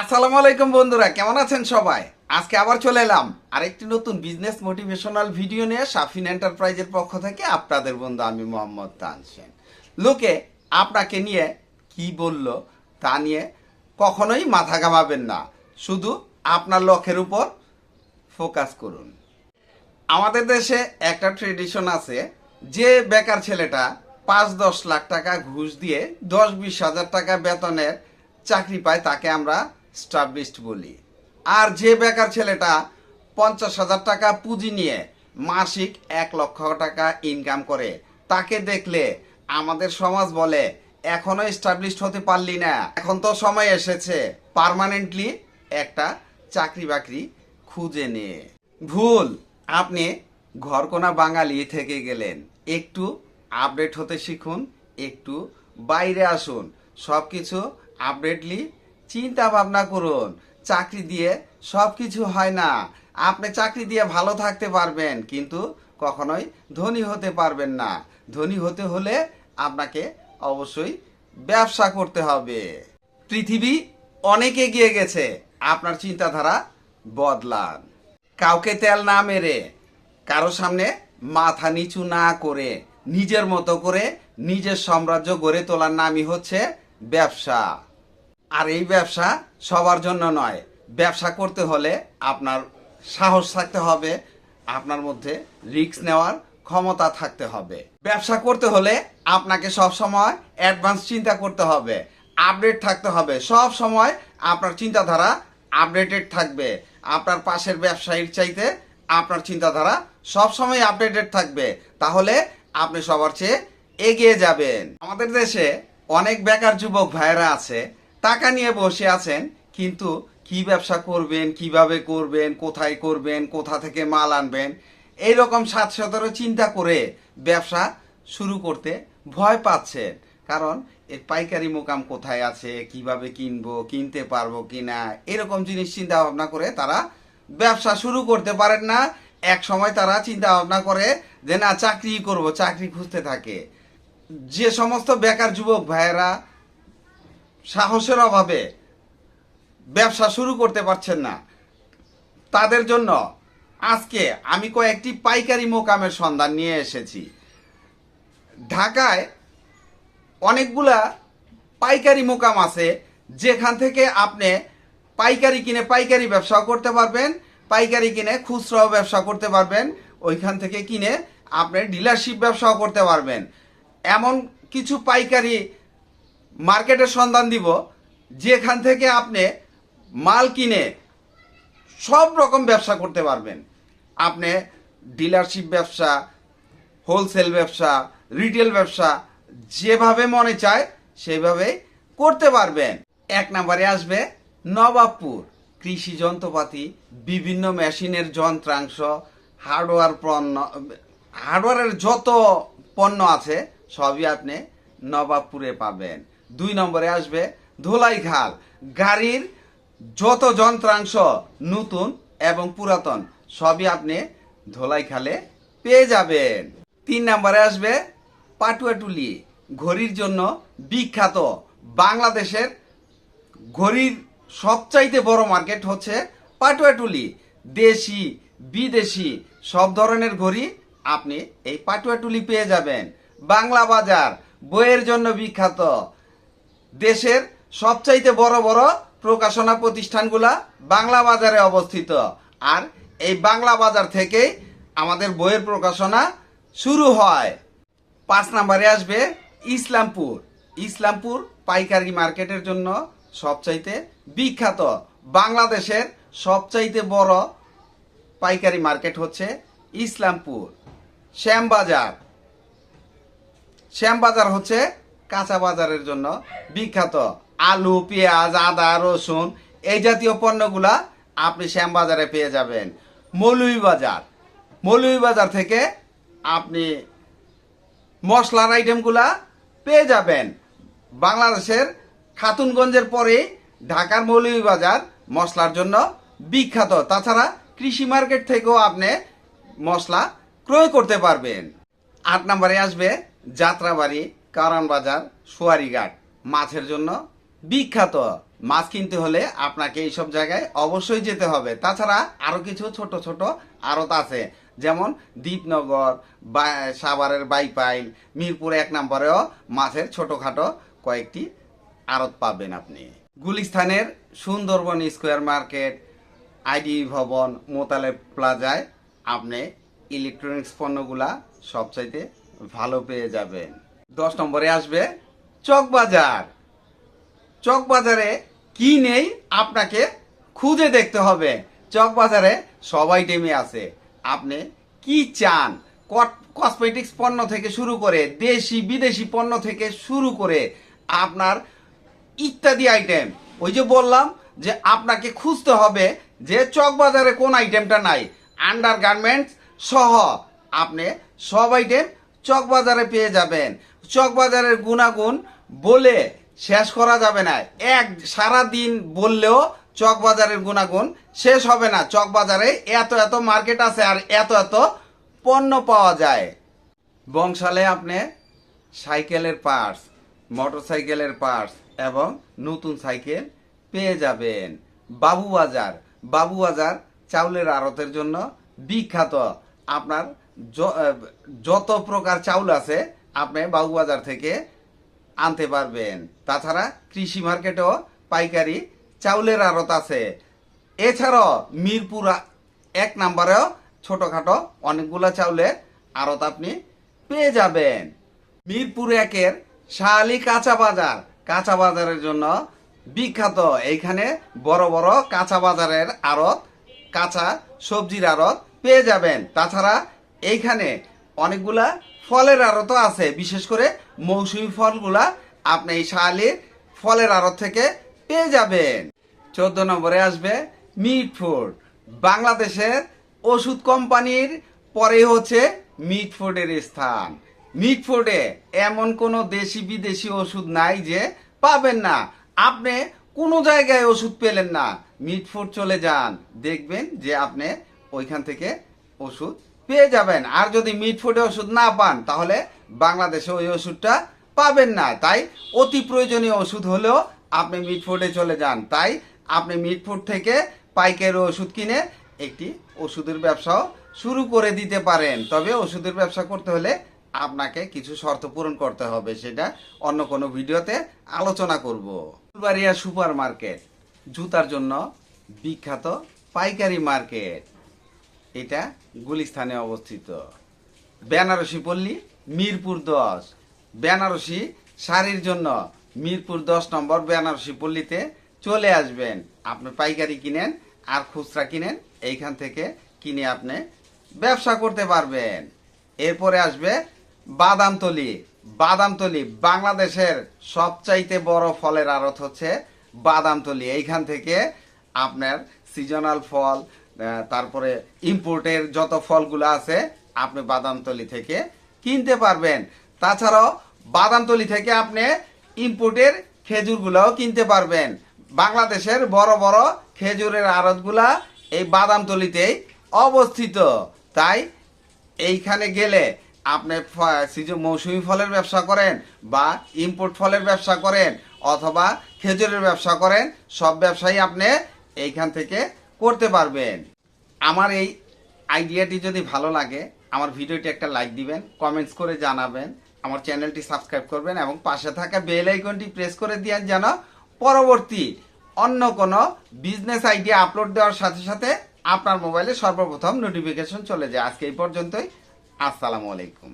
আসসালামু আলাইকুম বন্ধুরা, কেমন আছেন সবাই? আজকে আবার চলে এলাম আরেকটি নতুন বিজনেস মোটিভেশনাল ভিডিও নিয়ে সাফিন এন্টারপ্রাইজের পক্ষ থেকে আপনাদের বন্ধু আমি মোহাম্মদ তানসেন। লোকে আপনাকে নিয়ে কি বলল তা নিয়ে কখনোই মাথা ঘামাবেন না, শুধু আপনার লক্ষ্যের উপর ফোকাস করুন। আমাদের দেশে একটা ট্রেডিশন আছে, যে বেকার ছেলেটা পাঁচ দশ লাখ টাকা ঘুষ দিয়ে দশ বিশ হাজার টাকা বেতনের চাকরি পায়, তাকে আমরা স্টাবলিস্ট বলি। আর যে বেকার ছেলেটা পঞ্চাশ হাজার টাকা পুঁজি নিয়ে মাসিক এক লক্ষ টাকা ইনকাম করে, তাকে দেখলে আমাদের সমাজ বলে, এখনও স্টাবলিশড হতে পারলি না। এখন তো সময় এসেছে। পার্মানেন্টলি একটা চাকরি বাকরি খুঁজে নিয়ে ভুল। আপনি ঘরকোনা বাঙালি থেকে গেলেন। একটু আপডেট হতে শিখুন, একটু বাইরে আসুন। সব কিছু আপডেটলি চিন্তা ভাবনা করুন। চাকরি দিয়ে সব কিছু হয় না। আপনি চাকরি দিয়ে ভালো থাকতে পারবেন, কিন্তু কখনোই ধনী হতে পারবেন না। ধনী হতে হলে আপনাকে অবশ্যই ব্যবসা করতে হবে। পৃথিবী অনেক এগিয়ে গেছে। আপনার চিন্তাধারা বদলান। কাউকে তেল না মেরে, কারও সামনে মাথা নিচু না করে, নিজের মতো করে নিজের সাম্রাজ্য গড়ে তোলার নামই হচ্ছে ব্যবসা। আর এই ব্যবসা সবার জন্য নয়। ব্যবসা করতে হলে আপনার সাহস থাকতে হবে, আপনার মধ্যে রিস্ক নেওয়ার ক্ষমতা থাকতে হবে। ব্যবসা করতে হলে আপনাকে সব সময় অ্যাডভান্স চিন্তা করতে হবে আপডেট থাকতে হবে। সব সময় আপনার চিন্তাধারা আপডেটেড থাকবে। আপনার পাশের ব্যবসায়ীর চাইতে আপনার চিন্তাধারা সব সময় আপডেটেড থাকবে। তাহলে আপনি সবার চেয়ে এগিয়ে যাবেন। আমাদের দেশে অনেক বেকার যুবক ভাইয়েরা আছে টাকা নিয়ে বসে আছেন, কিন্তু কি ব্যবসা করবেন, কীভাবে করবেন, কোথায় করবেন, কোথা থেকে মাল আনবেন, এইরকম সাত সতেরো চিন্তা করে ব্যবসা শুরু করতে ভয় পাচ্ছেন। কারণ এর পাইকারি মোকাম কোথায় আছে, কীভাবে কিনবো, কিনতে পারব কিনা, এরকম জিনিস চিন্তা ভাবনা করে তারা ব্যবসা শুরু করতে পারেন না। এক সময় তারা চিন্তা ভাবনা করে যে, না, চাকরি করব, চাকরি খুঁজতে থাকে। যে সমস্ত বেকার যুবক ভাইয়েরা সাহসের অভাবে ব্যবসা শুরু করতে পারছেন না। তাদের জন্য আজকে আমি কয়েকটি পাইকারি মোকামের সন্ধান নিয়ে এসেছি। ঢাকায় অনেকগুলা পাইকারি মোকাম আছে, যেখান থেকে আপনি পাইকারি কিনে পাইকারি ব্যবসাও করতে পারবেন, পাইকারি কিনে খুচরাও ব্যবসা করতে পারবেন, ওইখান থেকে কিনে আপনি ডিলারশিপ ব্যবসাও করতে পারবেন। এমন কিছু পাইকারি মার্কেটের সন্ধান দিব, যেখান থেকে আপনি মাল কিনে সব রকম ব্যবসা করতে পারবেন। আপনি ডিলারশিপ ব্যবসা, হোলসেল ব্যবসা, রিটেল ব্যবসা, যেভাবে মনে চায় সেভাবে করতে পারবেন। এক নম্বরে আসবে নবাবপুর। কৃষি যন্ত্রপাতি, বিভিন্ন মেশিনের যন্ত্রাংশ হার্ডওয়্যার পণ্য হার্ডওয়্যারের যত পণ্য আছে, সবই আপনি নবাবপুরে পাবেন। দুই নম্বরে আসবে ধোলাইখাল গাড়ির যত যন্ত্রাংশ নতুন এবং পুরাতন, সবই আপনি ধোলাইখালে পেয়ে যাবেন। তিন নম্বরে আসবে পাটুয়াটুলি ঘড়ির জন্য বিখ্যাত বাংলাদেশের ঘড়ির সবচাইতে বড় মার্কেট হচ্ছে পাটুয়াটুলি দেশি, বিদেশি সব ধরনের ঘড়ি আপনি এই পাটুয়াটুলি পেয়ে যাবেন। বাংলা বাজার, বইয়ের জন্য বিখ্যাত দেশের সবচাইতে বড় বড় প্রকাশনা প্রতিষ্ঠানগুলা বাংলা বাজারে অবস্থিত। আর এই বাংলা বাজার থেকেই আমাদের বইয়ের প্রকাশনা শুরু হয়। পাঁচ নম্বরে আসবে ইসলামপুর। ইসলামপুর পাইকারি মার্কেটের জন্য সবচাইতে বিখ্যাত, বাংলাদেশের সবচাইতে বড় পাইকারি মার্কেট হচ্ছে ইসলামপুর। শ্যামবাজার। শ্যামবাজার হচ্ছে কাঁচা বাজারের জন্য বিখ্যাত আলু, পেঁয়াজ, আদা, রসুন এই জাতীয় পণ্যগুলা আপনি শ্যামবাজারে পেয়ে যাবেন। মৌলভীবাজার। মৌলভীবাজার থেকে আপনি মশলার আইটেমগুলা পেয়ে যাবেন। বাংলাদেশের খাতুনগঞ্জের পরে ঢাকার মৌলভীবাজার মশলার জন্য বিখ্যাত। তাছাড়া কৃষি মার্কেট থেকেও আপনি মশলা ক্রয় করতে পারবেন। আট নম্বরে আসবে যাত্রাবাড়ি। কারণ বাজার সুয়ারিঘাট মাছের জন্য বিখ্যাত। মাছ কিনতে হলে আপনাকে এইসব জায়গায় অবশ্যই যেতে হবে। তাছাড়া আরও কিছু ছোট ছোট আড়ত আছে। যেমন দ্বীপনগর, বা সাভারের বাইপাইল, মিরপুর এক নম্বরেও মাছের ছোটখাটো কয়েকটি আড়ত পাবেন আপনি। গুলিস্থানের সুন্দরবন স্কোয়ার মার্কেট আইডি ভবন, মোতালে প্লাজায় আপনি ইলেকট্রনিক্স পণ্যগুলা সবচাইতে ভালো পেয়ে যাবেন। দশ নম্বরে আসবে চকবাজার চকবাজারে কি নেই আপনাকে খুঁজে দেখতে হবে। চকবাজারে সব আইটেমই আছে। আপনি কি চান? কসমেটিক্স পণ্য থেকে শুরু করে দেশি, বিদেশি পণ্য থেকে শুরু করে আপনার ইত্যাদি আইটেম ওই যে বললাম যে আপনাকে খুঁজতে হবে যে চকবাজারে কোন আইটেমটা নাই। আন্ডার গার্মেন্টস সহ আপনি সব আইটেম চকবাজারে পেয়ে যাবেন। চকবাজারের গুণাগুণ বলে শেষ করা যাবে না। এক সারা দিন বললেও চকবাজারের গুণাগুণ শেষ হবে না। চকবাজারে এত এত মার্কেট আছে আর এত এত পণ্য পাওয়া যায়। বংশালে আপনি সাইকেলের পার্টস, মোটরসাইকেলের পার্টস এবং নতুন সাইকেল পেয়ে যাবেন। বাবুবাজার বাবুবাজার চাউলের আড়তের জন্য বিখ্যাত। আপনার যত প্রকার চাউল আছে আপনি বাবুবাজার থেকে আনতে পারবেন। তাছাড়া কৃষি মার্কেটেও পাইকারি চাউলের আড়ত আছে। এছাড়াও মিরপুর এক নম্বরেও ছোটখাটো অনেকগুলো চাউলের আড়ত আপনি পেয়ে যাবেন। মিরপুর একের শাহালি কাঁচা বাজার। কাঁচা বাজারের জন্য বিখ্যাত। এইখানে বড় বড় কাঁচা বাজারের আড়ত, কাঁচা সবজির আড়ত পেয়ে যাবেন। তাছাড়া এইখানে অনেকগুলা ফলের আড়তও আছে। বিশেষ করে মৌসুমি ফলগুলা আপনি এই শাহালির ফলের আড়ত থেকে পেয়ে যাবেন। চোদ্দ নম্বরে আসবে মিট ফুড। বাংলাদেশের ওষুধ কোম্পানির পরে হচ্ছে মিট ফুডের স্থান। মিট ফুডে এমন কোনো দেশি বিদেশি ওষুধ নাই যে পাবেন না। আপনি কোনো জায়গায় ওষুধ পেলেন না। মিট ফুড চলে যান। দেখবেন যে আপনি ওইখান থেকে ওষুধ পেয়ে যাবেন। আর যদি মিট ফুডে ওষুধ না পান, তাহলে বাংলাদেশে ওই ওষুধটা পাবেন না। তাই অতি প্রয়োজনীয় ওষুধ হলেও আপনি মিট ফুডে চলে যান। তাই আপনি মিট ফুড থেকে পাইকারি ওষুধ কিনে একটি ওষুধের ব্যবসাও শুরু করে দিতে পারেন। তবে ওষুধের ব্যবসা করতে হলে আপনাকে কিছু শর্ত পূরণ করতে হবে। সেটা অন্য কোনো ভিডিওতে আলোচনা করব। ফুলবাড়িয়া সুপার মার্কেট জুতার জন্য বিখ্যাত পাইকারি মার্কেট। এটা গুলিস্থানে অবস্থিত। বেনারসি পল্লী, মিরপুর দশ। বেনারসি শাড়ির জন্য মিরপুর দশ নম্বর বেনারসি পল্লীতে চলে আসবেন। আপনি পাইকারি কিনেন আর খুচরা কিনেন, এইখান থেকে কিনে আপনি ব্যবসা করতে পারবেন। এরপরে আসবে বাদামতলি বাদামতলি বাংলাদেশের সবচাইতে বড় ফলের আড়ত হচ্ছে বাদামতলি এইখান থেকে আপনার সিজনাল ফল তারপরে ইম্পোর্টের যত ফলগুলো আছে, আপনি বাদামতলি থেকে কিনতে পারবেন। তাছাড়াও বাদামতলি থেকে আপনি ইম্পোর্টের খেজুরগুলোও কিনতে পারবেন। বাংলাদেশের বড় বড় খেজুরের আড়তগুলা এই বাদামতলিতেই অবস্থিত। তাই এইখানে গেলে আপনি সিজন মৌসুমি ফলের ব্যবসা করেন বা ইম্পোর্ট ফলের ব্যবসা করেন অথবা খেজুরের ব্যবসা করেন, সব ব্যবসায়ী আপনি এইখান থেকে করতে পারবেন। আমার এই আইডিয়াটি যদি ভালো লাগে, আমার ভিডিওটি একটা লাইক দিবেন কমেন্টস করে জানাবেন, আমার চ্যানেলটি সাবস্ক্রাইব করবেন এবং পাশে থাকা বেল আইকনটি প্রেস করে দিয়েন যেন পরবর্তী অন্য কোনো বিজনেস আইডিয়া আপলোড দেওয়ার সাথে সাথে আপনার মোবাইলে সর্বপ্রথম নোটিফিকেশন চলে যায়। আজকে এই পর্যন্তই। আসসালামু আলাইকুম।